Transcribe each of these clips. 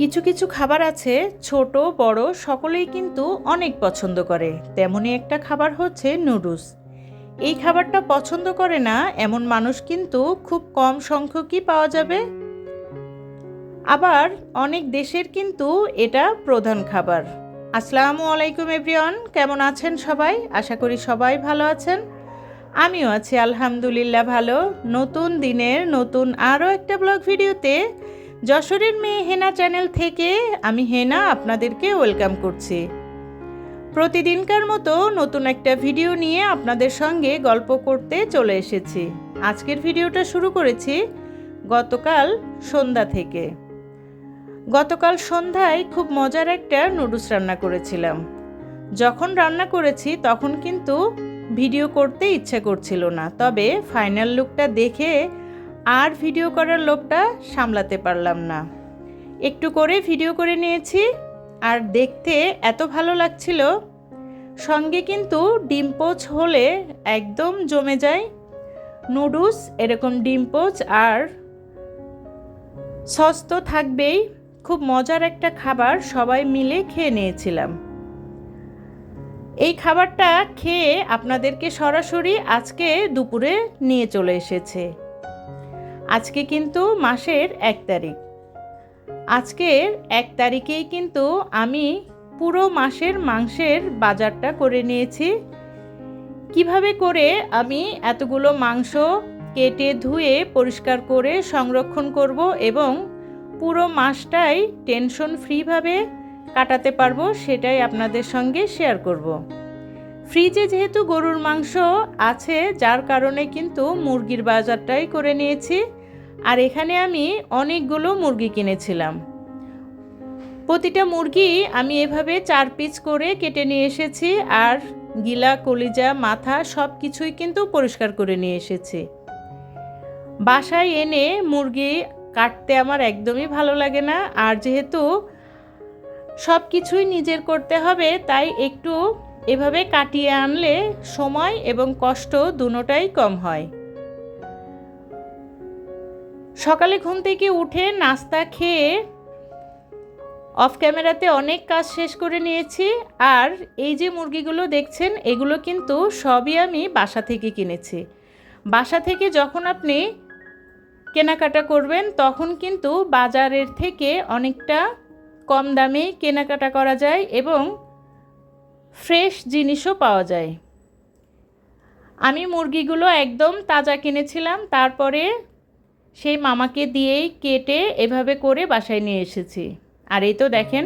কিছু কিছু খাবার আছে, ছোট, বড়, সকলেই কিন্তু অনেক পছন্দ করে। তেমনই একটা খাবার হচ্ছে নুডলস। এই খাবারটা পছন্দ করে না, এমন মানুষ কিন্তু খুব কম সংখ্যকই পাওয়া যাবে। আবার অনেক দেশের কিন্তু এটা প্রধান খাবার। আসসালামু আলাইকুম এভরিওয়ান, কেমন আছেন সবাই? আশা করি সবাই ভালো আছেন। আমিও আছি, আলহামদুলিল্লাহ ভালো। নতুন দিনের নতুন আরও একটা ব্লগ ভিডিওতে যশোরের মেয়ে হেনা চ্যানেল থেকে আমি হেনা আপনাদেরকে ওয়েলকাম করছি। প্রতিদিনকার মতো নতুন একটা ভিডিও নিয়ে আপনাদের সঙ্গে গল্প করতে চলে এসেছি। আজকের ভিডিওটা শুরু করেছি গতকাল সন্ধ্যা থেকে। গতকাল সন্ধ্যায় খুব মজার একটা নুডলস রান্না করেছিলাম। যখন রান্না করেছি তখন কিন্তু ভিডিও করতে ইচ্ছে করছিল না, তবে ফাইনাল লুকটা দেখে আর ভিডিও করার লোভটা সামলাতে পারলাম না। একটু করে ভিডিও করে নিয়েছি, আর দেখতে এত ভালো লাগছিল। সঙ্গে কিন্তু ডিম পোচ হলে একদম জমে যায়। নুডলস এরকম ডিম পোচ আর সস তো থাকবেই। খুব মজার একটা খাবার সবাই মিলে খেয়ে নিয়েছিলাম। এই খাবারটা খেয়ে আপনাদেরকে সরাসরি আজকে দুপুরে নিয়ে চলে এসেছে। আজকে কিন্তু মাসের এক তারিখ। আজকের এক তারিখেই কিন্তু আমি পুরো মাসের মাংসের বাজারটা করে নিয়েছি। কীভাবে করে আমি এতগুলো মাংস কেটে ধুয়ে পরিষ্কার করে সংরক্ষণ করব এবং পুরো মাসটাই টেনশন ফ্রিভাবে কাটাতে পারব সেটাই আপনাদের সঙ্গে শেয়ার করব। ফ্রিজে যেহেতু গরুর মাংস আছে, যার কারণে কিন্তু মুরগির বাজারটাই করে নিয়েছি। আর এখানে আমি অনেকগুলো মুরগি কিনেছিলাম। প্রতিটা মুরগি আমি এভাবে চার পিস করে কেটে নিয়ে এসেছি আর গিলা, কলিজা, মাথা সব কিছুই কিন্তু পরিষ্কার করে নিয়ে এসেছি। বাসায় এনে মুরগি কাটতে আমার একদমই ভালো লাগে না আর যেহেতু সব কিছুই নিজের করতে হবে, তাই একটু এভাবে কাটিয়ে আনলে সময় এবং কষ্ট দুটোটাই কম হয়। সকালে ঘুম থেকে উঠে নাস্তা খেয়ে অফ ক্যামেরাতে অনেক কাজ শেষ করে নিয়েছি। আর এই যে মুরগিগুলো দেখছেন, এগুলো কিন্তু সবই আমি বাসা থেকে কিনেছি। বাসা থেকে যখন আপনি কেনাকাটা করবেন, তখন কিন্তু বাজারের থেকে অনেকটা কম দামে কেনাকাটা করা যায় এবং ফ্রেশ জিনিসও পাওয়া যায়। আমি মুরগিগুলো একদম তাজা কিনেছিলাম, তারপরে সেই মামাকে দিয়েই কেটে এভাবে করে বাসায় নিয়ে এসেছি। আর এই তো দেখেন,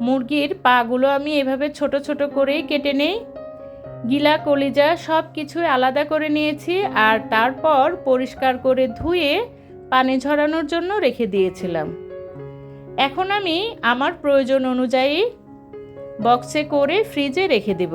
মুরগির পাগুলো আমি এভাবে ছোট ছোট করেই কেটে নেই। গিলা, কলিজা সব কিছুই আলাদা করে নিয়েছি আর তারপর পরিষ্কার করে ধুয়ে পানি ঝরানোর জন্য রেখে দিয়েছিলাম। এখন আমি আমার প্রয়োজন অনুযায়ী বক্সে করে ফ্রিজে রেখে দেব।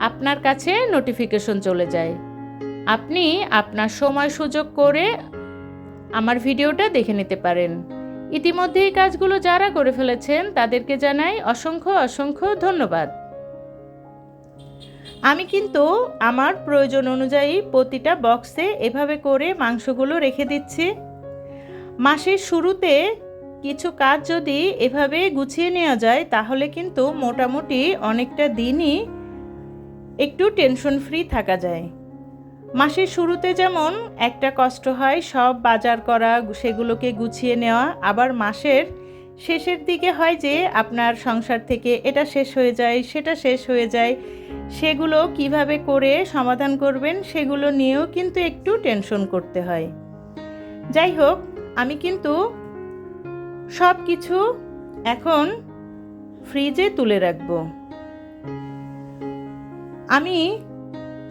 আপনার কাছে নোটিফিকেশন চলে যায়। আপনি আপনার সময় সুযোগ করে আমার ভিডিওটা দেখে নিতে পারেন। ইতিমধ্যে এই কাজগুলো যারা করে ফেলেছেন, তাদেরকে জানাই অসংখ্য অসংখ্য ধন্যবাদ। আমি কিন্তু আমার প্রয়োজন অনুযায়ী প্রতিটা বক্সে এভাবে করে মাংসগুলো রেখে দিচ্ছি। মাসের শুরুতে কিছু কাজ যদি এভাবে গুছিয়ে নেওয়া যায়, তাহলে কিন্তু মোটামুটি অনেকটা দিনই একটু টেনশন ফ্রি থাকা যায়। মাসের শুরুতে যেমন একটা কষ্ট হয়, সব বাজার করা, সেগুলোকে গুছিয়ে নেওয়া, আবার মাসের শেষের দিকে হয় যে আপনার সংসার থেকে এটা শেষ হয়ে যায়, সেটা শেষ হয়ে যায়, সেগুলো কীভাবে করে সমাধান করবেন সেগুলো নিয়েও কিন্তু একটু টেনশন করতে হয়। যাই হোক, আমি কিন্তু সব কিছু এখন ফ্রিজে তুলে রাখব। আমি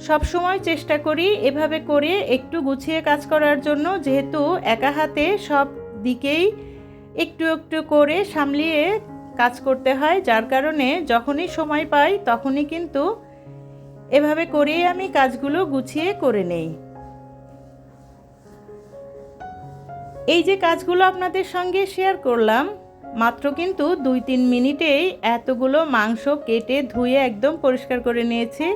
সব সময় চেষ্টা করি এভাবে করে একটু গুছিয়ে কাজ করার জন্য, যেহেতু একা হাতে সব দিকেই একটু একটু করে সামলিয়ে কাজ করতে হয়। যার কারণে যখনই সময় পাই, তখনই কিন্তু এভাবে করেই আমি কাজগুলো গুছিয়ে করে নেই। এই যে কাজগুলো আপনাদের সঙ্গে শেয়ার করলাম মাত্র কিন্তু দুই তিন মিনিটেই এতগুলো মাংস কেটে ধুয়ে একদম পরিষ্কার করে নিয়েছি।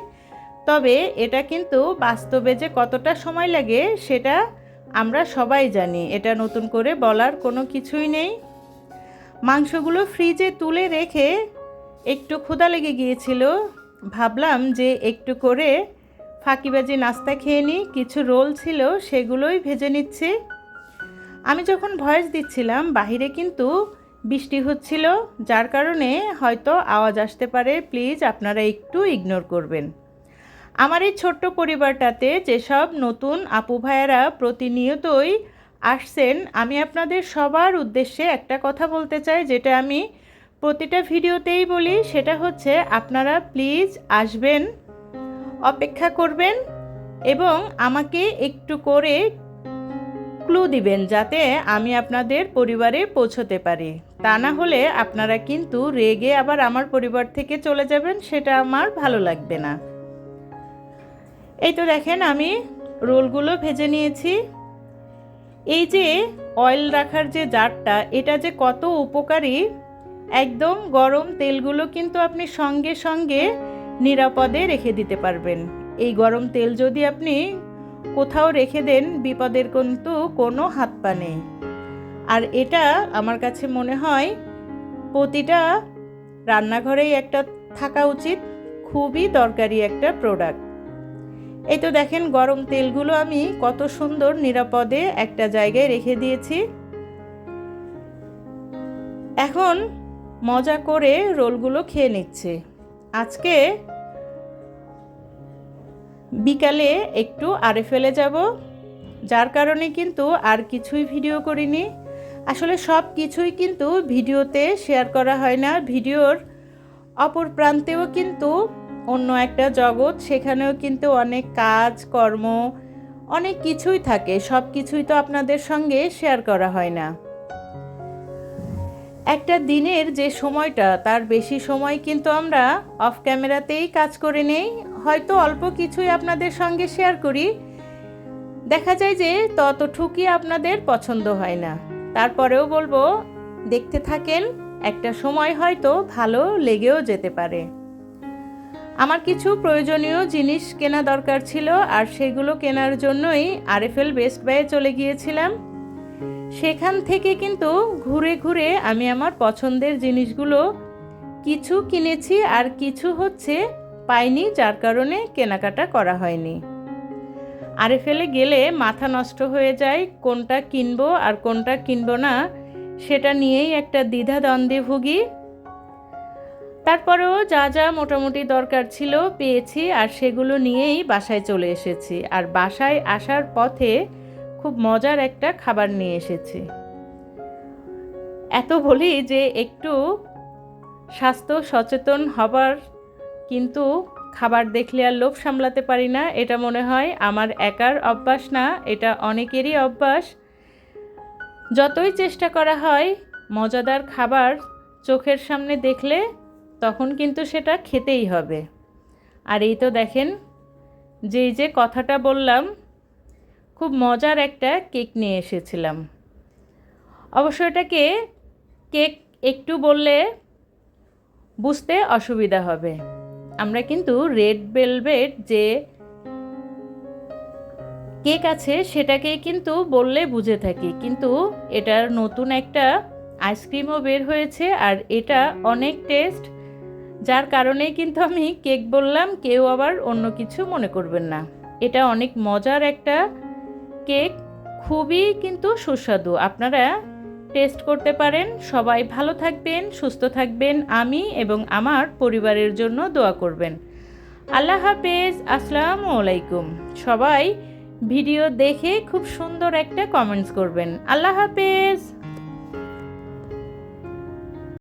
তবে এটা কিন্তু বাস্তবে যে কতটা সময় লাগে, সেটা আমরা সবাই জানি। এটা নতুন করে বলার কোনো কিছুই নেই। মাংসগুলো ফ্রিজে তুলে রেখে একটু ক্ষুদা লেগে গিয়েছিল। ভাবলাম যে একটু করে ফাঁকিবাজি নাস্তা খেয়ে নিই, কিছু রোল ছিল, সেগুলোই ভেজে নিচ্ছি। আমি যখন ভয়েস দিচ্ছিলাম, বাহিরে কিন্তু বৃষ্টি হচ্ছিল, যার কারণে হয়তো আওয়াজ আসতে পারে। প্লিজ, আপনারা একটু ইগনোর করবেন। আমার এই ছোট্ট পরিবারটাতে যেসব নতুন আপু ভাইয়েরা প্রতিনিয়তই আসছেন, আমি আপনাদের সবার উদ্দেশ্যে একটা কথা বলতে চাই, যেটা আমি প্রতিটা ভিডিওতেই বলি। সেটা হচ্ছে, আপনারা প্লিজ আসবেন, অপেক্ষা করবেন এবং আমাকে একটু করে ক্লু দিবেন, যাতে আমি আপনাদের পরিবারে পৌঁছতে পারি। তা না হলে আপনারা কিন্তু রেগে আবার আমার পরিবার থেকে চলে যাবেন, সেটা আমার ভালো লাগবে না। এই তো দেখেন আমি রোলগুলো ভেজে নিয়েছি। এই যে অয়েল রাখার যে জারটা, এটা যে কত উপকারী, একদম গরম তেলগুলো কিন্তু আপনি সঙ্গে সঙ্গে নিরাপদে রেখে দিতে পারবেন। এই গরম তেল যদি আপনি কোথাও রেখে দেন, বিপদের কিন্তু কোনো হাত পা নেই। আর এটা আমার কাছে মনে হয় প্রতিটা রান্নাঘরেই একটা থাকা উচিত, খুবই দরকারি একটা প্রোডাক্ট এই তো দেখেন গরম তেলগুলো আমি কত সুন্দর নিরাপদে একটা জায়গায় রেখে দিয়েছি। এখন মজা করে রোলগুলো খেয়ে নিচ্ছে। আজকে বিকালে একটু আরে ফেলে যাব, যার কারণে কিন্তু আর কিছুই ভিডিও করিনি। আসলে সব কিছুই কিন্তু ভিডিওতে শেয়ার করা হয় না। ভিডিওর অপর প্রান্তেও কিন্তু অন্য একটা জগৎ, সেখানেও কিন্তু অনেক কাজ, কর্ম, অনেক কিছুই থাকে। সব কিছুই তো আপনাদের সঙ্গে শেয়ার করা হয় না। একটা দিনের যে সময়টা, তার বেশি সময় কিন্তু আমরা অফ ক্যামেরাতেই কাজ করে নেই। হয়তো অল্প কিছুই আপনাদের সঙ্গে শেয়ার করি। দেখা যায় যে ততটুকুই আপনাদের পছন্দ হয় না। তারপরেও বলব, দেখতে থাকেন, একটা সময় হয়তো ভালো লেগেও যেতে পারে। আমার কিছু প্রয়োজনীয় জিনিস কেনা দরকার ছিল, আর সেগুলো কেনার জন্যই আরএফএল বেস্ট বাইয়ে চলে গিয়েছিলাম। সেখান থেকে কিন্তু ঘুরে ঘুরে আমি আমার পছন্দের জিনিসগুলো কিছু কিনেছি, আর কিছু হচ্ছে পাইনি, যার কারণে কেনাকাটা করা হয়নি। আরে ফেলে গেলে মাথা নষ্ট হয়ে যায়, কোনটা কিনবো আর কোনটা কিনবো না, সেটা নিয়েই একটা দ্বিধা দ্বন্দ্বে ভুগি। তারপরেও যা যা মোটামুটি দরকার ছিল পেয়েছি আর সেগুলো নিয়েই বাসায় চলে এসেছি আর বাসায় আসার পথে খুব মজার একটা খাবার নিয়ে এসেছি। এত বলি যে একটু স্বাস্থ্য সচেতন হবার কিন্তু খাবার দেখলে আর লোভ সামলাতে পারি না, এটা মনে হয় আমার একার অভ্যাস না, এটা অনেকেরই অভ্যাস। যতই চেষ্টা করা হয়, মজাদার খাবার চোখের সামনে দেখলে তখন কিন্তু সেটা খেতেই হবে। আর এই তো দেখেন, যেই যে কথাটা বললাম, খুব মজার একটা কেক নিয়ে এসেছিলাম। অবশ্য এটাকে কেক একটু বললে বুঝতে অসুবিধা হবে। আমরা কিন্তু রেড ভেলভেট যে কেক আছে, সেটাকেই কিন্তু বললে বুঝে থাকি। কিন্তু এটার নতুন একটা আইসক্রিমও বের হয়েছে আর এটা অনেক টেস্ট যার কারণেই কিন্তু আমি কেক বললাম, কেউ আবার অন্য কিছু মনে করবেন না। এটা অনেক মজার একটা কেক খুবই কিন্তু সুস্বাদু। আপনারা টেস্ট করতে পারেন। সবাই ভালো থাকবেন, সুস্থ থাকবেন। আমি এবং আমার পরিবারের জন্য দোয়া করবেন। আল্লাহ হাফেজ। আসসালামু আলাইকুম। সবাই ভিডিও দেখে খুব সুন্দর একটা কমেন্টস করবেন। আল্লাহ হাফেজ।